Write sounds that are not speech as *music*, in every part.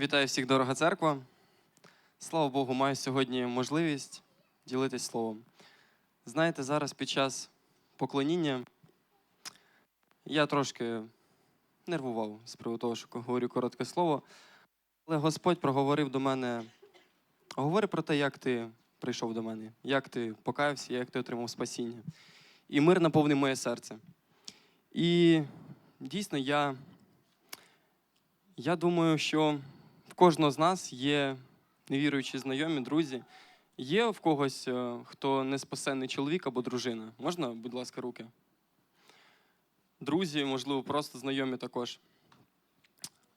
Вітаю всіх, дорога церква. Слава Богу, маю сьогодні можливість ділитись словом. Знаєте, зараз під час поклоніння я трошки нервував з приводу того, що говорю коротке слово. Але Господь проговорив до мене, говори про те, як ти прийшов до мене, як ти покаявся, як ти отримав спасіння. І мир наповнив моє серце. І дійсно я, я думаю, що кожного з нас є невіруючі знайомі, друзі. Є в когось, е, хто не спасенний чоловік або дружина? Можна, будь ласка, руки? Друзі, можливо, просто знайомі також.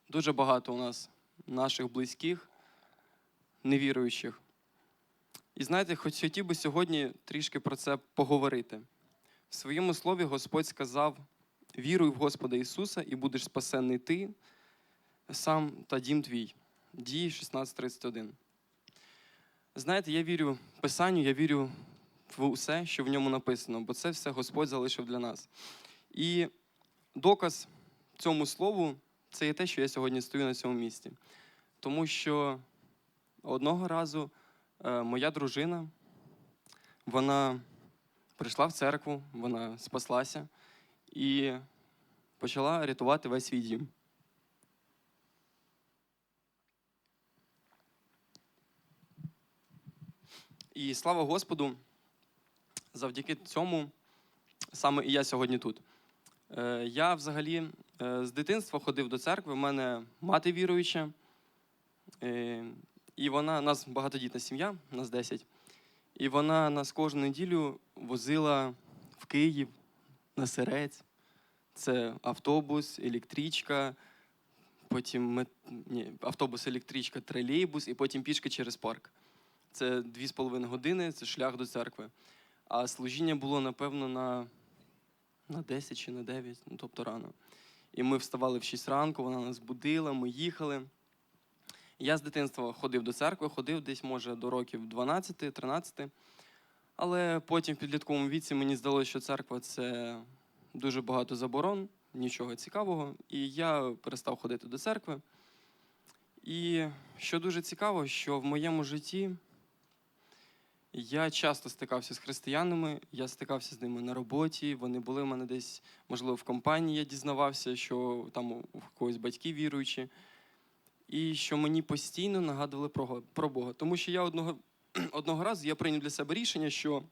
Дуже багато у нас наших близьких, невіруючих. І знаєте, хоч хотів би сьогодні трішки про це поговорити. В своєму слові Господь сказав: віруй в Господа Ісуса, і будеш спасенний ти, сам та дім твій. Дії 16.31. Знаєте, я вірю Писанню, я вірю в усе, що в ньому написано, бо це все Господь залишив для нас. І доказ цьому слову це є те, що я сьогодні стою на цьому місці. Тому що одного разу е, моя дружина, вона прийшла в церкву, вона спаслася і почала рятувати весь свій дім. І слава Господу, завдяки цьому саме і я сьогодні тут. Е, Я взагалі е, з дитинства ходив до церкви, в мене мати віруюча, е, і вона, у нас багатодітна сім'я, нас 10, і вона нас кожну неділю возила в Київ на Сирець. Це автобус, електричка, потім мет- ні, автобус, електричка, тролейбус, і потім пішки через парк. Це 2,5 години, це шлях до церкви. А служіння було, напевно, на, на 10 чи на 9, ну тобто рано. І ми вставали в 6 ранку, вона нас будила, ми їхали. Я з дитинства ходив до церкви, ходив десь, може, до років 12-13. Але потім в підлітковому віці мені здалося, що церква це дуже багато заборон, нічого цікавого. І я перестав ходити до церкви. І що дуже цікаво, що в моєму житті я часто стикався з християнами, я стикався з ними на роботі. Вони були в мене десь, можливо, в компанії. Я дізнавався, що там у когось батьки віруючі, і що мені постійно нагадували про, Бога. Тому що я одного, *clears throat* одного разу я прийняв для себе рішення, що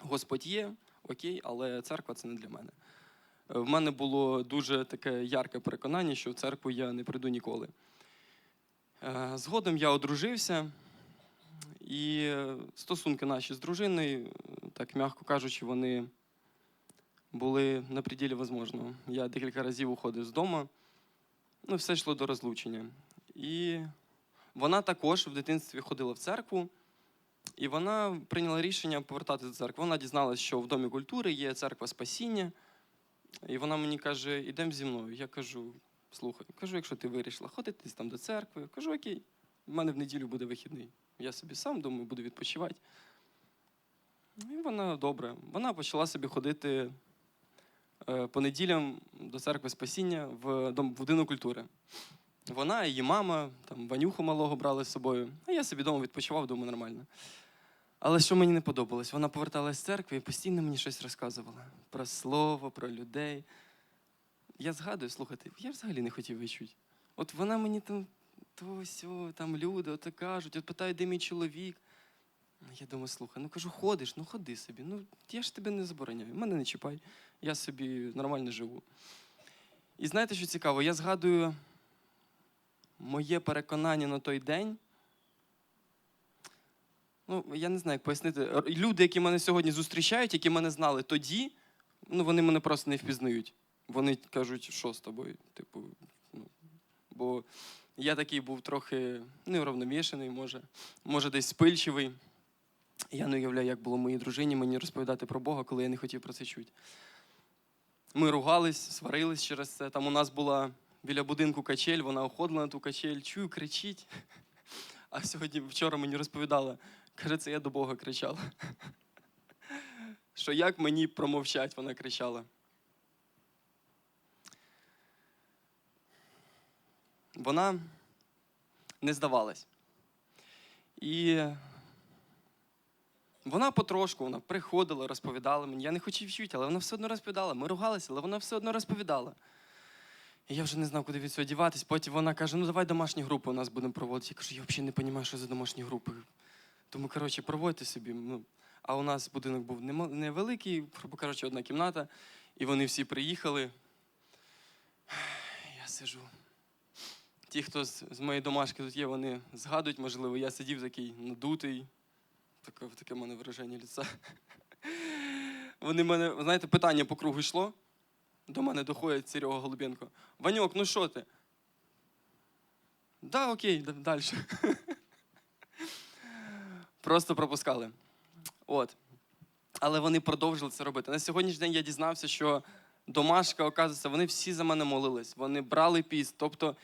Господь є, окей, але церква це не для мене. В мене було дуже таке ярке переконання, що в церкву я не прийду ніколи. Е, Згодом я одружився, і е, стосунки наші з дружиною, е, так м'яко кажучи, вони були на пределі возможного. Я декілька разів уходив з дому, ну, все йшло до розлучення. І вона також в дитинстві ходила в церкву, і вона прийняла рішення повертатися до церкви. Вона дізналася, що в Домі культури є церква спасіння. І вона мені каже: ідемо зі мною. Я кажу, слухай, кажу, якщо ти вирішила ходити там до церкви, кажу, окей, в мене в неділю буде вихідний. Я собі сам думаю, буду відпочивати. І вона добре. Вона почала собі ходити е, по неділям до церкви спасіння в в будинок культури. Вона, її мама, там Ванюху малого брали з собою. А я собі вдома відпочивав, думаю, нормально. Але що мені не подобалось, вона поверталась з церкви і постійно мені щось розказувала про слово, про людей. Я згадую, слухайте, я взагалі не хотів відчути. От вона мені там то сьо, там люди ото кажуть, от питають, де мій чоловік. Я думаю, слухай, ну кажу, ходиш, ну ходи собі. Ну я ж тебе не забороняю, мене не чіпай, я собі нормально живу. І знаєте, що цікаво? Я згадую моє переконання на той день. Ну, я не знаю, як пояснити. Люди, які мене сьогодні зустрічають, які мене знали тоді, ну вони мене просто не впізнають. Вони кажуть, що з тобою? Типу, ну, бо я такий був трохи неуравновішений, може, може, десь спильчивий. Я не уявляю, як було моїй дружині мені розповідати про Бога, коли я не хотів про це чути. Ми ругались, сварились через це. Там у нас була біля будинку качель, вона уходила на ту качель, чую, кричить. А сьогодні вчора мені розповідала, каже, це я до Бога кричала. Що як мені промовчать, вона кричала. Вона не здавалась. І вона потрошку вона приходила, розповідала мені. Я не хотів вчити, але вона все одно розповідала. Ми ругалися, але вона все одно розповідала. І я вже не знав, куди від цього діватись. Потім вона каже: ну давай домашні групи у нас будемо проводити. Я кажу, я взагалі не розумію, що за домашні групи. Тому, коротше, проводьте собі. Ну, а у нас будинок був невеликий, кажучи, одна кімната, і вони всі приїхали. Я сижу. Ті, хто з, з моєї домашки тут є, вони згадують, можливо, я сидів такий надутий. Таке, таке в мене вираження ліца. *laughs* Вони мене, знаєте, питання по кругу йшло. До мене доходить Серега Голубенко. Ваньок, ну що ти? Да, окей, далі. *laughs* Просто пропускали. От. Але вони продовжили це робити. На сьогоднішній день я дізнався, що домашка, оказується, вони всі за мене молились. Вони брали піст. Тобто,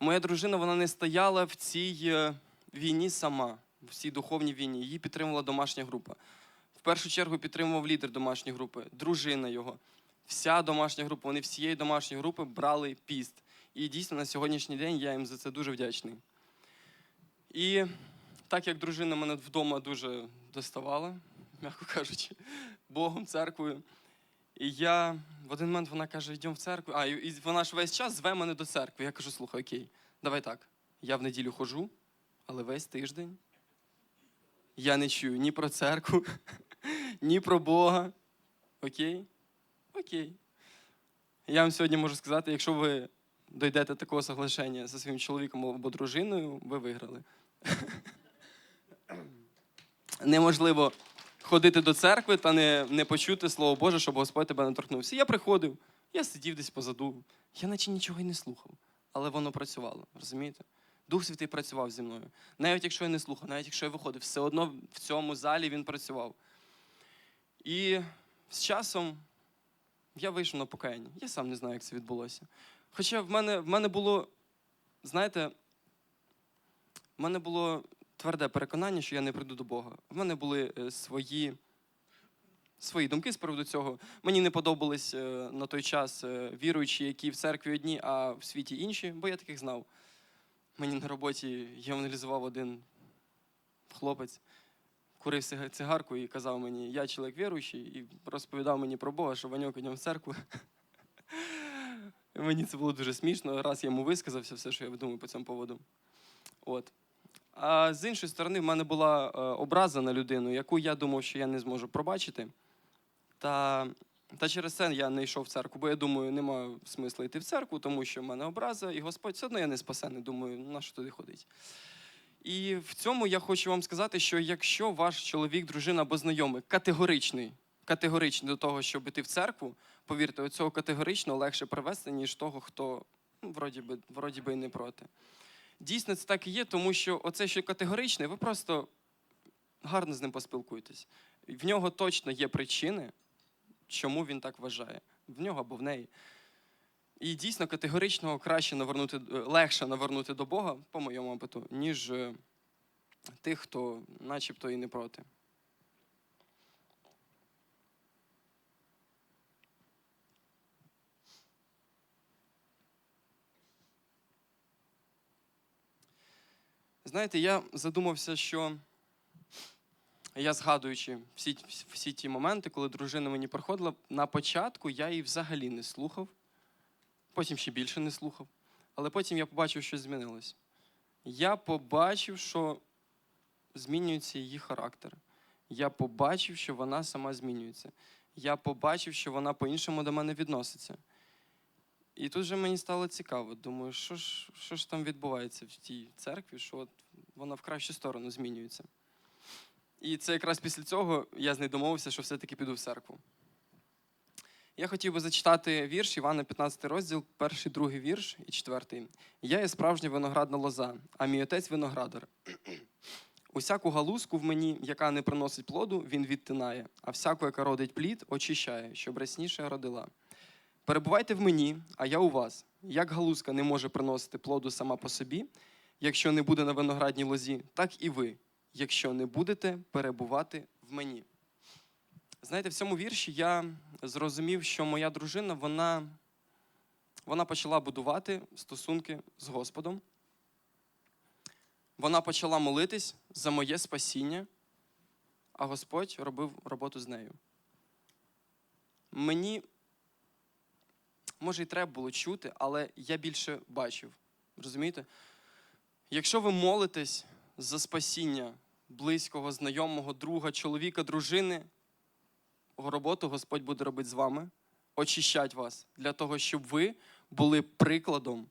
моя дружина вона не стояла в цій е, війні сама, в цій духовній війні. Її підтримувала домашня група. В першу чергу підтримував лідер домашньої групи, дружина його. Вся домашня група, вони всієї домашньої групи брали піст. І дійсно на сьогоднішній день я їм за це дуже вдячний. І так як дружина мене вдома дуже доставала, *laughs* м'яко кажучи, Богом, церквою. І я в один момент вона каже: йдемо в церкву. А, і вона ж весь час зве мене до церкви. Я кажу, слухай, окей, давай так. Я в неділю ходжу, але весь тиждень я не чую ні про церкву, *laughs* ні про Бога. Окей? Окей. Я вам сьогодні можу сказати, якщо ви дойдете такого соглашення зі своїм чоловіком або дружиною, ви виграли. *laughs* Неможливо ходити до церкви та не, не почути Слово Боже, щоб Господь тебе не торкнувся. Я приходив, я сидів десь позаду, я наче нічого й не слухав, але воно працювало, розумієте? Дух Святий працював зі мною. Навіть якщо я не слухав, навіть якщо я виходив, все одно в цьому залі він працював. І з часом я вийшов на покаяння. Я сам не знаю, як це відбулося. Хоча в мене, в мене було, знаєте, в мене було тверде переконання, що я не прийду до Бога. В мене були е, свої, свої думки з приводу цього. Мені не подобались е, на той час е, віруючі, які в церкві одні, а в світі інші, бо я таких знав. Мені на роботі євангелізував один хлопець, курив цигарку і казав мені, я чоловік віруючий, і розповідав мені про Бога, що Ваньок йдемо в церкву. *laughs* Мені це було дуже смішно. Раз я йому висказався все, що я думаю по цьому поводу. От. А з іншої сторони, в мене була е, образа на людину, яку я думав, що я не зможу пробачити. Та, та через це я не йшов в церкву, бо я думаю, немає смисла йти в церкву, тому що в мене образа, і Господь все одно я не спасений. Думаю, на що туди ходить. І в цьому я хочу вам сказати, що якщо ваш чоловік, дружина або знайомий категоричний, категоричний до того, щоб іти в церкву, повірте, цього категорично легше привести, ніж того, хто ну, вроді би, вроді би і не проти. Дійсно, це так і є, тому що оце, що категоричне, ви просто гарно з ним поспілкуєтесь. В нього точно є причини, чому він так вважає. В нього або в неї. І дійсно категорично краще навернути, е, легше навернути до Бога, по моєму опиту, ніж е, тих, хто начебто і не проти. Знаєте, я задумався, що я згадуючи всі, всі ті моменти, коли дружина мені приходила, на початку я її взагалі не слухав, потім ще більше не слухав. Але потім я побачив, що змінилось. Я побачив, що змінюється її характер. Я побачив, що вона сама змінюється. Я побачив, що вона по-іншому до мене відноситься. І тут же мені стало цікаво. Думаю, що ж, що ж там відбувається в тій церкві, що вона в кращу сторону змінюється. І це якраз після цього я з нею домовився, що все-таки піду в церкву. Я хотів би зачитати вірш Івана, 15 розділ, перший, другий вірш і четвертий. Я є справжня виноградна лоза, а мій отець виноградар. Усяку галузку в мені, яка не приносить плоду, він відтинає, а всяку, яка родить плід, очищає, щоб рясніше родила. Перебувайте в мені, а я у вас. Як галузка не може приносити плоду сама по собі, якщо не буде на виноградній лозі, так і ви, якщо не будете перебувати в мені. Знаєте, в цьому вірші я зрозумів, що моя дружина вона, вона почала будувати стосунки з Господом. Вона почала молитись за моє спасіння, а Господь робив роботу з нею. Мені, може, і треба було чути, але я більше бачив. Розумієте? Якщо ви молитесь за спасіння близького, знайомого, друга, чоловіка, дружини, роботу Господь буде робити з вами, очищать вас для того, щоб ви були прикладом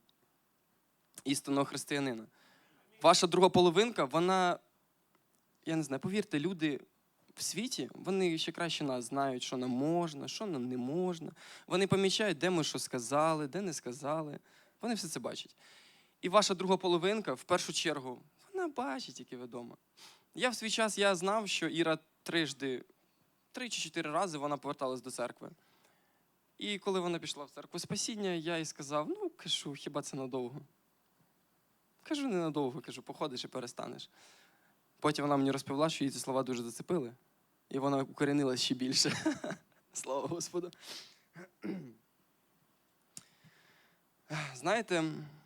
істинного християнина. Ваша друга половинка, вона, я не знаю, повірте, люди в світі, вони ще краще нас знають, що нам можна, що нам не можна. Вони помічають, де ми що сказали, де не сказали. Вони все це бачать. І ваша друга половинка, в першу чергу, вона бачить, яке ви вдома. Я в свій час я знав, що Іра трижди, три чи чотири рази вона поверталась до церкви. І коли вона пішла в церкву спасіння, я їй сказав: ну, кажу, хіба це надовго? Кажу, ненадовго, кажу, походиш і перестанеш. Потім вона мені розповіла, що її ці слова дуже зацепили, і вона укорінилась ще більше. *laughs* Слава Господу. Знаєте,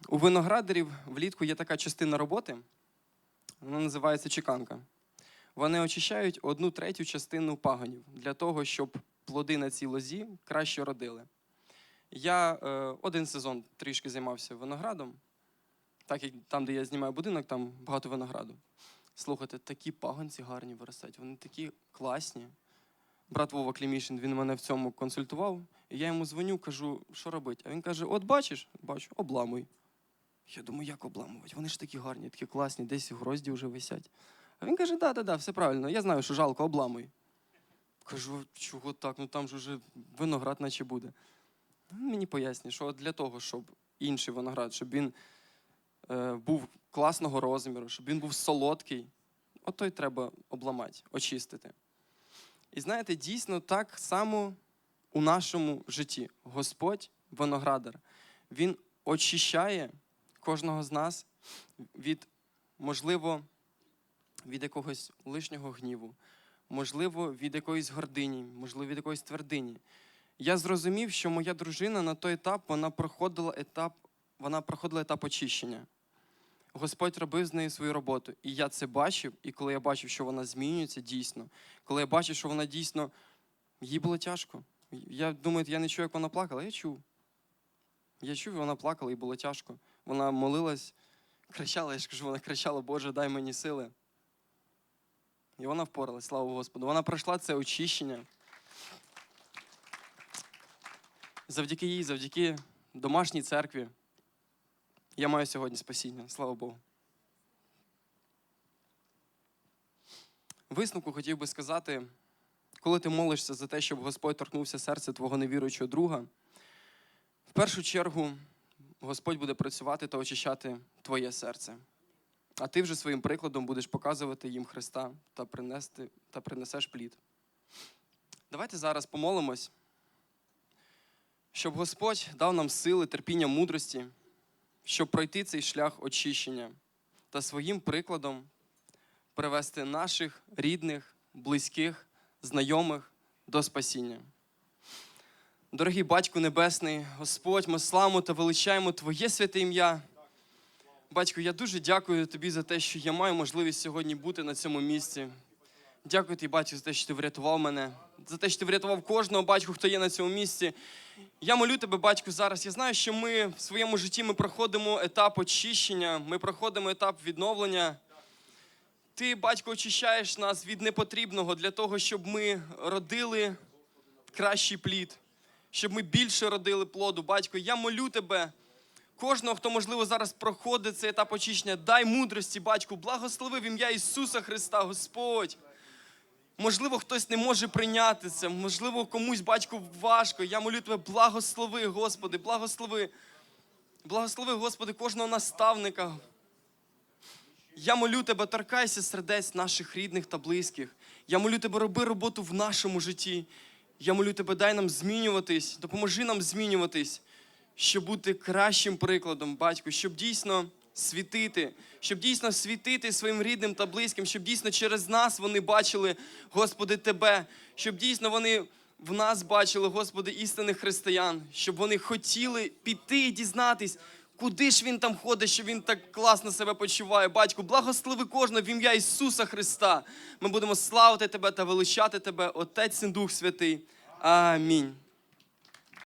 у виноградарів влітку є така частина роботи, вона називається чеканка. Вони очищають одну третю частину пагонів для того, щоб плоди на цій лозі краще родили. Я е, один сезон трішки займався виноградом, так як там, де я знімаю будинок, там багато винограду. Слухайте, такі пагонці гарні виростають, вони такі класні. Брат Вова Клімішин, він мене в цьому консультував. І я йому дзвоню, кажу, що робити? А він каже: От бачиш, бачу, обламуй. Я думаю, як обламувати? Вони ж такі гарні, такі класні, десь грозді вже висять. А він каже: да, да, да, все правильно. Я знаю, що жалко, обламуй. Кажу, чого так? Ну там ж уже виноград наче буде. Він мені пояснює, що для того, щоб інший виноград, щоб він е, був класного розміру, щоб він був солодкий, от той треба обламати, очистити. І знаєте, дійсно так само у нашому житті. Господь, виноградар, Він очищає кожного з нас від, можливо, від якогось лишнього гніву, можливо, від якоїсь гордині, можливо, від якоїсь твердині. Я зрозумів, що моя дружина на той етап вона проходила етап, вона проходила етап очищення. Господь робив з нею свою роботу. І я це бачив, і коли я бачив, що вона змінюється дійсно, коли я бачив, що вона дійсно їй було тяжко. Я думаю, я не чув, як вона плакала, я чув. Я чув, вона плакала, і було тяжко. Вона молилась, кричала, я ж кажу, вона кричала, Боже, дай мені сили. І вона впоралась, слава Господу. Вона пройшла це очищення. Завдяки їй, завдяки домашній церкві. Я маю сьогодні спасіння, слава Богу. Висновку хотів би сказати, коли ти молишся за те, щоб Господь торкнувся серця твого невіруючого друга, в першу чергу Господь буде працювати та очищати твоє серце. А ти вже своїм прикладом будеш показувати їм Христа та, принести, та принесеш плід. Давайте зараз помолимось, щоб Господь дав нам сили, терпіння, мудрості, щоб пройти цей шлях очищення та своїм прикладом привести наших рідних, близьких, знайомих до спасіння. Дорогий Батько Небесний, Господь, ми славимо та величаємо Твоє святе ім'я. Батько, я дуже дякую тобі за те, що я маю можливість сьогодні бути на цьому місці. Дякую тобі, батько, за те, що ти врятував мене, за те, що ти врятував кожного батько, хто є на цьому місці. Я молю тебе, батько, зараз. Я знаю, що ми в своєму житті ми проходимо етап очищення, ми проходимо етап відновлення. Ти, батько, очищаєш нас від непотрібного для того, щоб ми родили кращий плід, щоб ми більше родили плоду. Батько, я молю тебе. Кожного, хто, можливо, зараз проходить цей етап очищення, дай мудрості, батьку, благослови в ім'я Ісуса Христа, Господь. Можливо, хтось не може прийняти це, можливо, комусь, батьку, важко. Я молю тебе, благослови, Господи, благослови. Благослови, Господи, кожного наставника. Я молю тебе, торкайся сердець наших рідних та близьких. Я молю тебе, роби роботу в нашому житті. Я молю тебе, дай нам змінюватись, допоможи нам змінюватись, щоб бути кращим прикладом, батько, щоб дійсно світити, щоб дійсно світити своїм рідним та близьким, щоб дійсно через нас вони бачили, Господи, Тебе, щоб дійсно вони в нас бачили, Господи, істинних християн, щоб вони хотіли піти і дізнатись, Куди ж він там ходить, що він так класно себе почуває? Батьку, благослови кожного в ім'я Ісуса Христа. Ми будемо славити Тебе та величати Тебе, Отець і Дух Святий. Амінь.